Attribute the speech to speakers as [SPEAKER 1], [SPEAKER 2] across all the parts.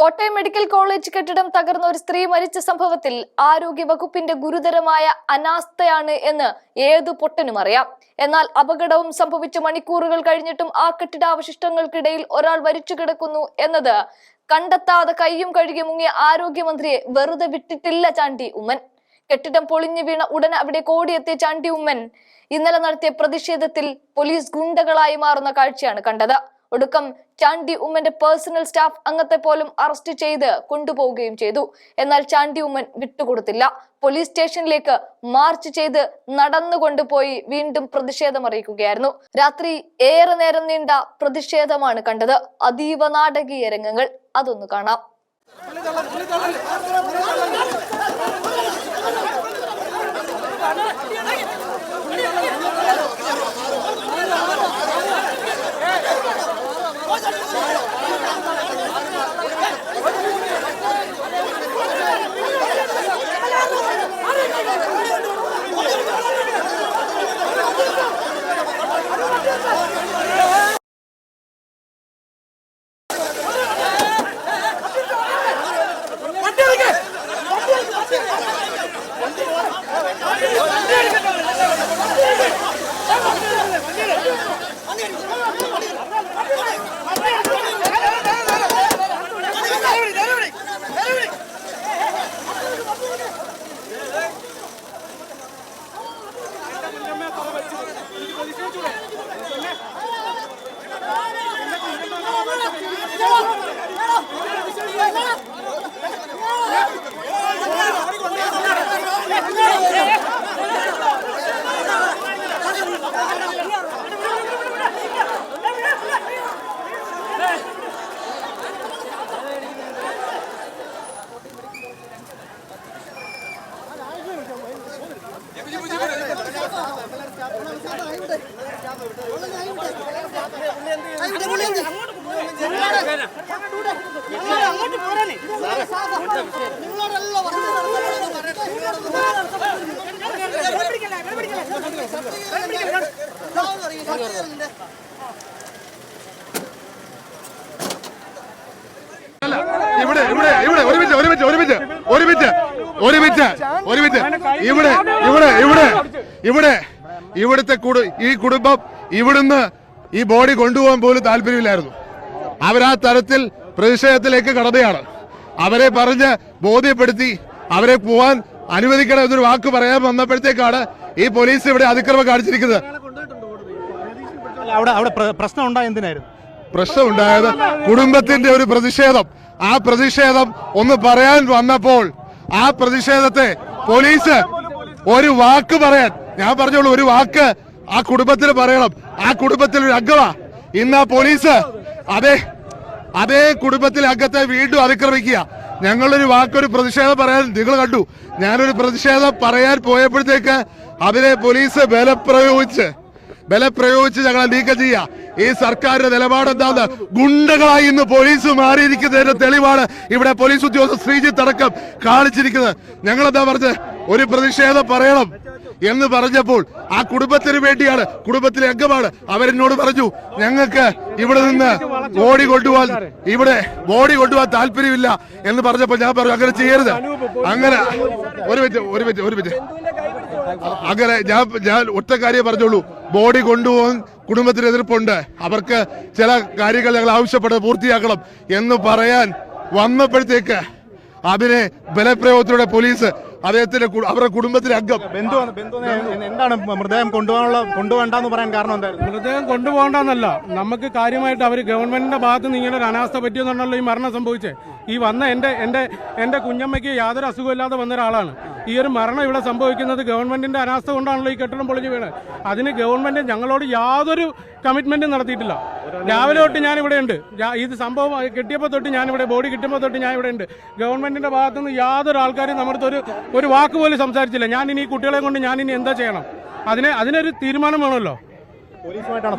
[SPEAKER 1] Kottayam medical college കെട്ടിടം തകർന്ന ഒരു സ്ത്രീ മരിച്ച സംഭവത്തിൽ ആരോഗ്യ വകുപ്പിന്റെ ഗുരുതരമായ അനാസ്ഥയാണ് എന്ന് ഏതു പൊട്ടനും അറിയാം. എന്നാൽ അപകടവും സംഭവിച്ച മണിക്കൂറുകൾ കഴിഞ്ഞിട്ടും ആ കെട്ടിടാവശിഷ്ടങ്ങൾക്കിടയിൽ ഒരാൾ മരിച്ചു കിടക്കുന്നു എന്നത് കണ്ടെത്താതെ കയ്യും കഴുകി മുങ്ങിയ ആരോഗ്യമന്ത്രിയെ വെറുതെ വിട്ടിട്ടില്ല ചാണ്ടി ഉമ്മൻ. കെട്ടിടം പൊളിഞ്ഞു വീണ ഉടൻ അവിടെ കോടിയെത്തിയ ചാണ്ടി ഉമ്മൻ ഇന്നലെ നടത്തിയ പ്രതിഷേധത്തിൽ പോലീസ് ഗുണ്ടകളായി മാറുന്ന കാഴ്ചയാണ് കണ്ടത്. ഒടുക്കം ചാണ്ടി ഉമ്മന്റെ പേഴ്സണൽ സ്റ്റാഫ് അംഗത്തെ പോലും അറസ്റ്റ് ചെയ്ത് കൊണ്ടുപോവുകയും ചെയ്തു. എന്നാൽ ചാണ്ടി ഉമ്മൻ വിട്ടുകൊടുത്തില്ല. പോലീസ് സ്റ്റേഷനിലേക്ക് മാർച്ച് ചെയ്ത് നടന്നുകൊണ്ടുപോയി വീണ്ടും പ്രതിഷേധം അറിയിക്കുകയായിരുന്നു. രാത്രി ഏറെ നേരം നീണ്ട പ്രതിഷേധമാണ് കണ്ടത്. അതീവ നാടകീയ രംഗങ്ങൾ. അതൊന്ന് കാണാം.
[SPEAKER 2] வேண்டும் ഇവിടെ ഇവിടെ ഇവിടെ ഒരുമിച്ച് ഒരുമിച്ച് ഒരുമിച്ച് ഒരുമിച്ച് ഒരുമിച്ച് ഒരുമിച്ച്. ഇവിടെ ഇവിടെ ഇവിടെ ഇവിടെ ഇവിടുത്തെ ഈ കുടുംബം ഇവിടുന്ന് ഈ ബോഡി കൊണ്ടുപോകാൻ പോലും താല്പര്യമില്ലായിരുന്നു. അവരാ തരത്തിൽ പ്രതിഷേധത്തിലേക്ക് കടന്നയാണ്. അവരെ പറഞ്ഞ് ബോധ്യപ്പെടുത്തി അവരെ പോവാൻ അനുവദിക്കണം എന്നൊരു വാക്ക് പറയാൻ വന്നപ്പോഴത്തേക്കാണ് ഈ പോലീസ് ഇവിടെ അതിക്രമം കാണിച്ചിരിക്കുന്നത്.
[SPEAKER 3] അവിടെ അവിടെ പ്രശ്നം ഉണ്ടായ എന്തിനായിരുന്നു?
[SPEAKER 2] പ്രശ്നമുണ്ടായത് കുടുംബത്തിന്റെ ഒരു പ്രതിഷേധം. ആ പ്രതിഷേധം ഒന്ന് പറയാൻ വന്നപ്പോൾ ആ പ്രതിഷേധത്തെ പോലീസ് ഒരു വാക്ക് പറയാൻ ഞാൻ പറഞ്ഞോളൂ ഒരു വാക്ക് ആ കുടുംബത്തിന് പറയണം. ആ കുടുംബത്തിൽ ഒരു അംഗമാ. ഇന്ന് ആ പോലീസ് അതേ അതേ കുടുംബത്തിലെ അംഗത്തെ വീണ്ടും അതിക്രമിക്കുക. ഞങ്ങളൊരു വാക്കൊരു പ്രതിഷേധം പറയാൻ നിങ്ങൾ കണ്ടു. ഞാനൊരു പ്രതിഷേധം പറയാൻ പോയപ്പോഴത്തേക്ക് അതിനെ പോലീസ് ബലപ്രയോഗിച്ച് ബലപ്രയോഗിച്ച് ഞങ്ങളെ നീക്കം ചെയ്യുക. ഈ സർക്കാരിന്റെ നിലപാട് എന്താന്ന് ഗുണ്ടകളായി ഇന്ന് പോലീസ് മാറിയിരിക്കുന്നതിന്റെ തെളിവാണ് ഇവിടെ പോലീസ് ഉദ്യോഗസ്ഥ ശ്രീജിത്ത് അടക്കം കാണിച്ചിരിക്കുന്നത്. ഞങ്ങൾ എന്താ പറഞ്ഞത്? ഒരു പ്രതിഷേധം പറയണം. എന്ന് പറഞ്ഞപ്പോൾ ആ കുടുംബത്തിന് വേണ്ടിയാണ് കുടുംബത്തിലെ അംഗമാണ്. അവരെന്നോട് പറഞ്ഞു ഞങ്ങൾക്ക് ഇവിടെ നിന്ന് ബോഡി കൊണ്ടുപോകാൻ ഇവിടെ ബോഡി കൊണ്ടുപോകാൻ താല്പര്യമില്ല. എന്ന് പറഞ്ഞപ്പോൾ ഞാൻ പറഞ്ഞു അങ്ങനെ ചെയ്യരുത്. അങ്ങനെ ഒരു മിനിറ്റ് ഒരു മിനിറ്റ് ഒരു മിനിറ്റ്. അങ്ങനെ ഞാൻ ഞാൻ ഒറ്റ കാര്യം പറഞ്ഞോളൂ. ബോഡി കൊണ്ടുപോകാൻ കുടുംബത്തിന് എതിർപ്പുണ്ട്. അവർക്ക് ചില കാര്യങ്ങൾ ഞങ്ങൾ ആവശ്യപ്പെട്ട് പൂർത്തിയാക്കണം എന്ന് പറയാൻ വന്നപ്പോഴത്തേക്ക് അതിനെ ബലപ്രയോഗത്തിലൂടെ പോലീസ് അദ്ദേഹത്തിന്റെ അവരുടെ കുടുംബത്തിലെ അംഗം.
[SPEAKER 3] എന്താണ് മൃതദേഹം കൊണ്ടുപോകാനുള്ള കൊണ്ടുപോകണ്ടെന്ന് പറയാൻ കാരണം എന്തായിരുന്നു?
[SPEAKER 4] മൃതദേഹം കൊണ്ടുപോകണ്ടെന്നല്ല. നമുക്ക് കാര്യമായിട്ട് അവർ ഗവൺമെന്റിന്റെ ഭാഗത്ത് നിന്ന് ഇങ്ങനെ ഒരു അനാസ്ഥ പറ്റിയെന്നുണ്ടല്ലോ ഈ മരണം സംഭവിച്ചത് ഈ വന്ന എന്റെ എന്റെ എന്റെ കുഞ്ഞമ്മയ്ക്ക് യാതൊരു അസുഖമില്ലാതെ വന്ന ഒരാളാണ്. ഈ ഒരു മരണം ഇവിടെ സംഭവിക്കുന്നത് ഗവൺമെന്റിന്റെ അനാസ്ഥ കൊണ്ടാണല്ലോ ഈ കെട്ടിടം പൊളിഞ്ഞു വീണത് അതിന് ഗവൺമെന്റ് ഞങ്ങളോട് യാതൊരു കമ്മിറ്റ്മെന്റും നടത്തിയിട്ടില്ല. രാവിലെ തൊട്ട് ഞാനിവിടെ ഇവിടെ ഉണ്ട് ഇത് സംഭവം കിട്ടിയപ്പോൾ തൊട്ട് ഞാനിവിടെ ഇവിടെ ബോഡി കിട്ടുമ്പോൾ തൊട്ട് ഞാൻ ഇവിടെ ഉണ്ട്. ഗവൺമെന്റിന്റെ ഭാഗത്തുനിന്ന് യാതൊരു ആൾക്കാരും നമ്മുടെ ഒരു ഒരു വാക്ക് പോലും സംസാരിച്ചില്ല. ഞാൻ ഇനി ഈ കുട്ടികളെ കൊണ്ട് ഞാൻ ഇനി എന്താ ചെയ്യണം? അതിന് അതിനൊരു തീരുമാനം വേണമല്ലോ.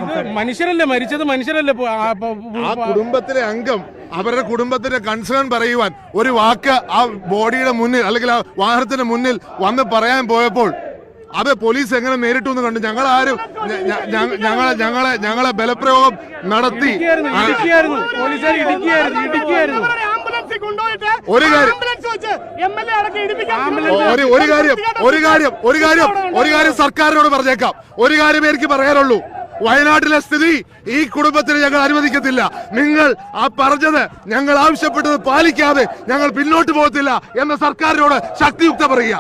[SPEAKER 3] സംസാരിച്ചത്?
[SPEAKER 4] മനുഷ്യരല്ലേ മരിച്ചത്? മനുഷ്യരല്ലേ
[SPEAKER 2] കുടുംബത്തിലെ അംഗം അവരുടെ കുടുംബത്തിന്റെ കൺസേൺ പറയുവാൻ ഒരു വാക്ക് ആ ബോഡിയുടെ മുന്നിൽ അല്ലെങ്കിൽ ആ വാഹനത്തിന്റെ മുന്നിൽ വന്ന് പറയാൻ പോയപ്പോൾ അത് പോലീസ് എങ്ങനെ നേരിട്ടു എന്ന് കണ്ടു. ഞങ്ങൾ ആരും ഞങ്ങളെ ഞങ്ങളെ ഞങ്ങളെ ബലപ്രയോഗം നടത്തി. ഒരു കാര്യം ഒരു ഒരു കാര്യം ഒരു കാര്യം ഒരു കാര്യം ഒരു കാര്യം സർക്കാരിനോട് പറഞ്ഞേക്കാം. ഒരു കാര്യം എനിക്ക് പറയാനുള്ളൂ. വയനാട്ടിലെ സ്ഥിതി ഈ കുടുംബത്തിന് ഞങ്ങൾ അനുവദിക്കത്തില്ല. നിങ്ങൾ ആ പറഞ്ഞത് ഞങ്ങൾ ആവശ്യപ്പെട്ടത് പാലിക്കാതെ ഞങ്ങൾ പിന്നോട്ട് പോകത്തില്ല എന്ന സർക്കാരിനോട് ശക്തിയുക്ത പറയുക.